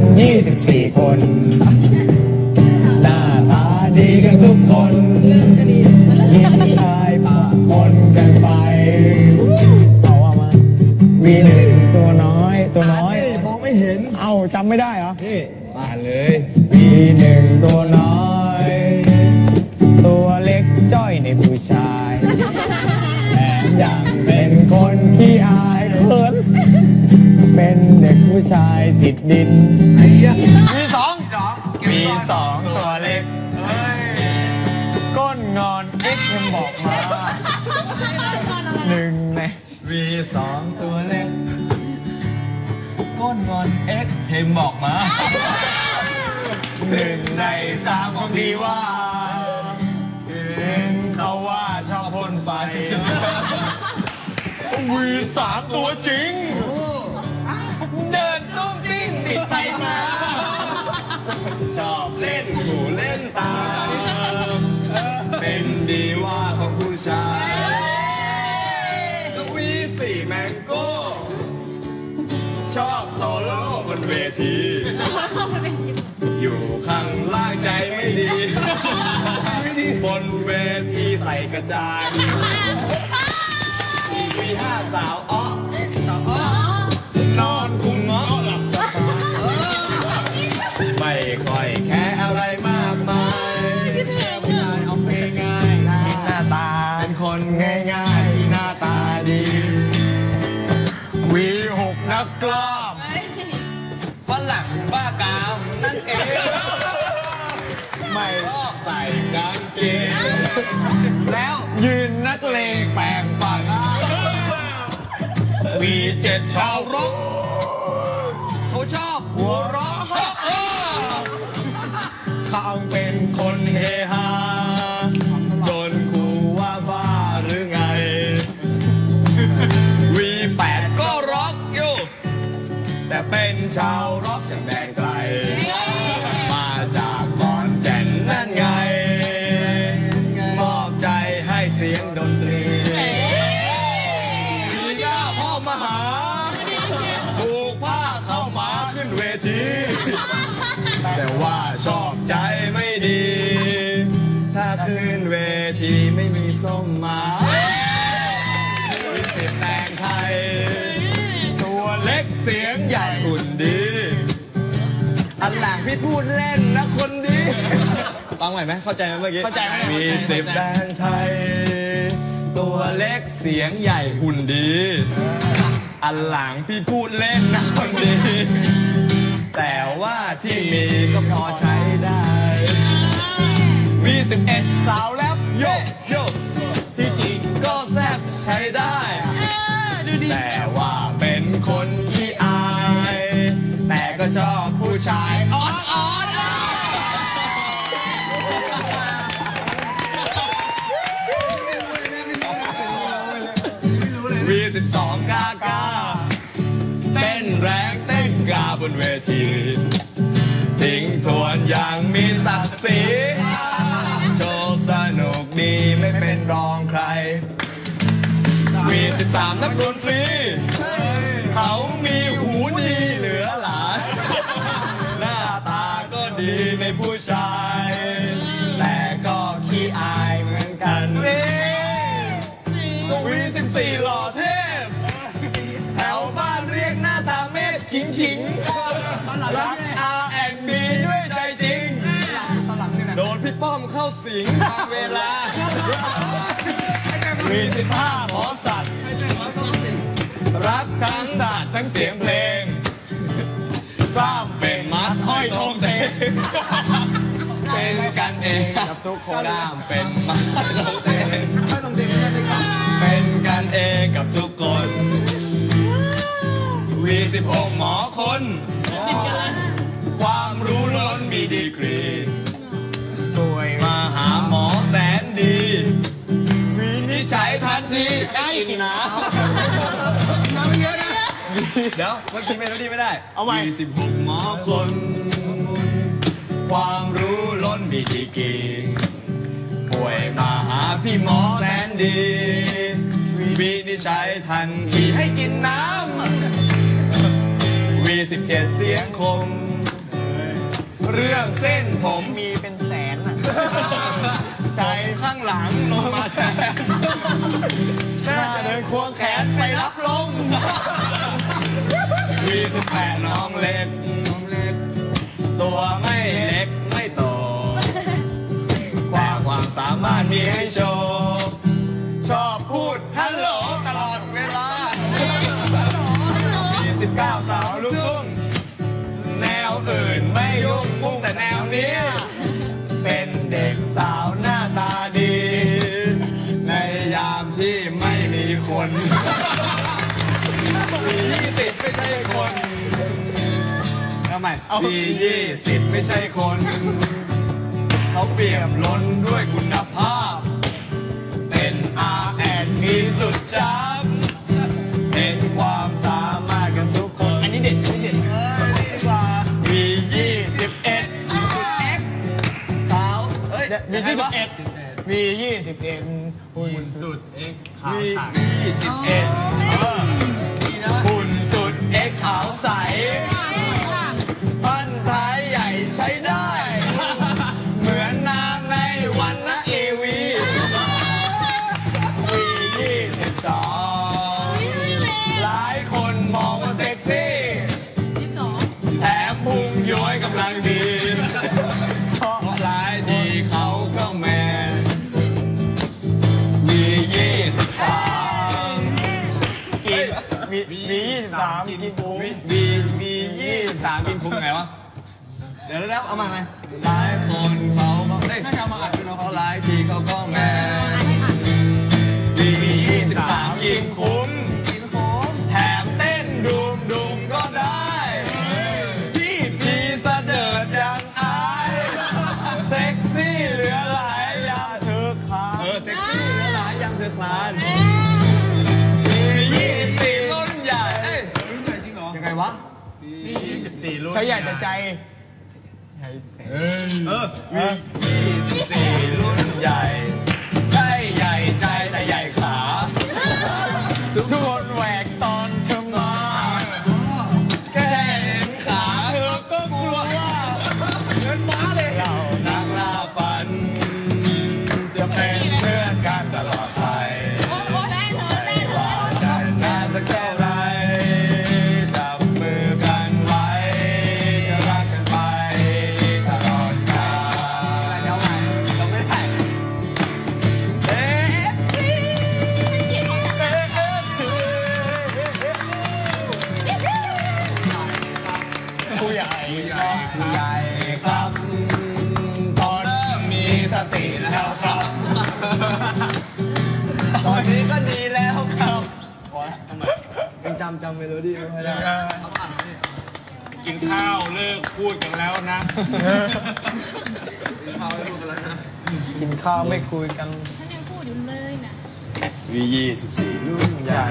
กันยี่สิบสี่คน หน้าตาดีกันทุกคนหญิงชายปะปนกันไปเอาว่ามาวีหนึ่งตัวน้อยตัวน้อย มองไม่เห็น เอ้าจำไม่ได้เหรอ นี่อ่านเลยวีหนึ่งตัวน้อย ตัวเล็กจ้อยในผู้ชายแถมยังเป็นคนขี้อายเขิน เป็นเด็กผู้ชายติดดินมีสองมีสองตัวเล็ก ก้นงอนเอ็กซ์บอกมาหนึ่งในมีสองตัวเล็ก ก้นงอนเอ็กเทมบอกมาหนึ่งในสามของดีว่าเห็นเขาว่าชอบพ่นไฟวีสามตัวจริง มา ชอบเล่นหูเล่นตา เป็นดีว่าของผู้ชายวีสี่แมงโก้ ชอบโซโล่บนเวที อยู่ข้างล่างใจไม่ดี บนเวทีใส่กระจายวีห้าสาว ค่อยแค่อะไรมากมายผู้ชายเอาเพลงง่ายที่หน้าตาเป็นคนง่ายๆที่หน้าตาดีวีหกนักกล้ามฝรั่งบ้ากามนั่นเองไม่ชอบใส่กางเกงแล้ว เขาเป็นคนเฮฮาจนครูว่าบ้าหรือไงวีแปดก็ร็อกอยู่ แต่เป็นชาวร็อก ขึ้นเวทีไม่มีส้มมาวิสิตแตงไทย ตัวเล็กเสียงใหญ่หุ่นดี อันหลังพี่พูดเล่นนะคนดี ฟังใหม่ไหมเข้าใจไหมเมื่อกี้ เข้าใจไหมมีสิบแดงไทย ตัวเล็กเสียงใหญ่หุ่นดี อันหลังพี่พูดเล่นนะคนดี แต่ว่าที่มีก็พอใช้ได้ มีสิบเอ็ดสาวแล้วโยกโยกที่จริงก็แซ่บใช้ได้แต่ว่าเป็นคนที่อาย แต่ก็ชอบผู้ชายอ่อนอ่อนวีสิบสองกากาเต้นแรงเต้นกาบนเวทีทิ้งทวนอย่างมีศักดิ์ศรี มีสิบสามนักดนตรี เขามีหูดีเหลือหลาย หน้าตาก็ดีในผู้ชาย แต่ก็ขี้อายเหมือนกันวีสิบสี่หล่อเทพ แถวบ้านเรียกหน้าตาเมฆขิงขิงรัก R&B ด้วยใจจริง โดนพี่ป้อมเข้าสิงทางเวลา มีสิบห้าหมอสัตว์ รักทั้งสัตว์ทั้งเสียงเพลงกล้ามเป็นมัดห้อยทองเทงเป็นกันเองกับทุกคนกล้ามเป็นมัดทองเทงเป็นกันเองกับทุกคนวีสิบหกหมอคน ความรู้ล้นมีดีกรี วินิจฉัยทันทีให้กินน้ำน้ำเยอะนะ เดี๋ยวเมื่อกี้เมโลดี้ไม่ได้ เอาใหม่สิบหกหมอคน ความรู้ล้นมีดีกรีป่วยมาหาพี่หมอแสนดีวินิจฉัยทันทีให้กินน้ำวีสิบเจ็ดเสียงคม เรื่องเส้นผมมีเป็นแสนอะ ใช้ข้างหลังลงมาแทนหน้าเดินควงแขนไปรับลมวีสิบแปดน้องเล็กน้องเล็กตัวไม่เล็กไม่โตความความสามารถมีให้โชว์ชอบพูดฮัลโหลตลอดเวลา29สาวลูกทุ่งแนวอื่นไม่ยุ่งมุ่งแต่ ทำไมมียี่สิบไม่ใช่คน เขาเปี่ยมล้นด้วยคุณภาพ เป็น R&B สุดจ้ำเห็นความสามารถกันทุกคน อันนี้เด็ดอันนี้เด็ดเอ้ยนี่ดีกว่ามียี่สิบเอ็ดสาวเอ้ยมีที่สิบเอ็ดมียี่สิบเอ็ดหุ่นสุดเอ็กขาวใสยี่สิบเอ็ดหุ่นสุดเอ็กขาวใส สามกินฟูมีมีมียี่สิบสามกินพุงไงวะ เดี๋ยวแล้วเอามาไงหลายคนเขาก็เฮ้ยน่าจะมาอัดด้วยเนะเขาหลายทีเขาก็แมนมียี่สิบสามกินคุ้มกินคุ้มแถมเต้นดุมดุมก็ได้พี่พีเสดิร์ยังอายเซ็กซี่เหลือหลายยางเธอคลานเออเซ็กซี่เหลือหลายยางเธอคลาน 24 รุ่นใช้ใหญ่แต่ใจเออ มี 24 รุ่นใหญ่ จำจำเมโลดี้ไม่ค่อยได้กินข้าวเลิกพูดกันแล้วนะ กินข้าวไม่คุยกันมี24รุ่นใหญ่